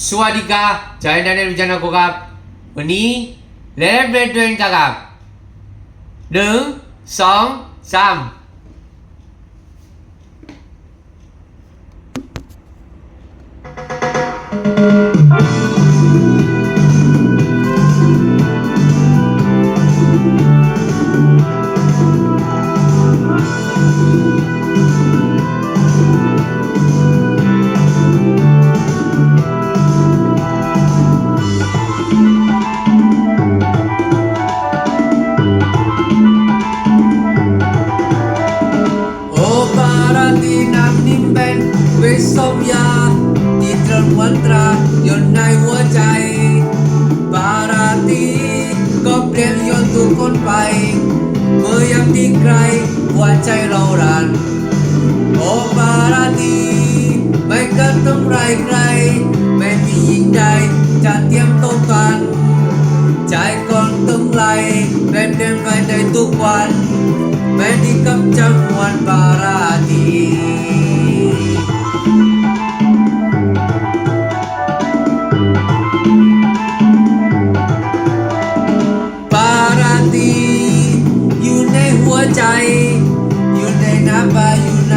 สวัสดีครับจายนันเนวิจานาโกครับวันนี้เล่นเป็นตัวเองครับหนึ่งสองสามโอ ตีน้ำนิ่มเป็นวิสมยา ที่ตรงวันตราอยู่ในหัวใจ ปาราตีก็เปลี่ยนยนทุกคนไป เมื่อยามที่ใครหัวใจเรารัน โอปาราตีไม่กันต้องไรใคร ไม่มีหญิงใดจะเตรียมตัวกันใจก่อนต้องไหลเป็นเดินไปในทุกวัน ไม่ดีกับจังหวัดปารา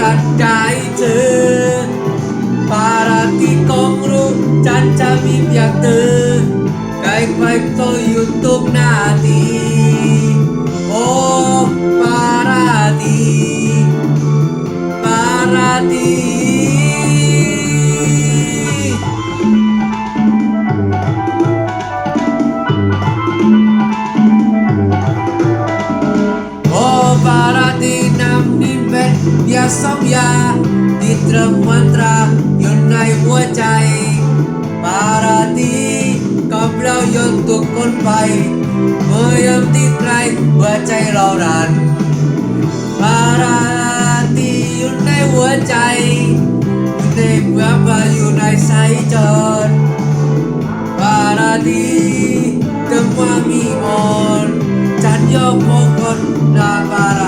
ตัดใจเธอปาราติของรู้จันจะมีเพียงเธอใครใครก็อยู่ทุกนาทีโยาสมยาที่ตรมมันตราอยู่ในหัวใจ ปาราดีก็เปล่าโยนทุกคนไปเมื่อยามที่ใครหัวใจเรารัน ปาราดีอยู่ในหัวใจอยู่ในเมื่อปาอยู่ในสายจรปาราดีจังหวะมีมนต์จันยกมงคลนาปาราดีหัวใจตัวนี้ยอมมีใต้เตอจันอยู่มงคลนาปารา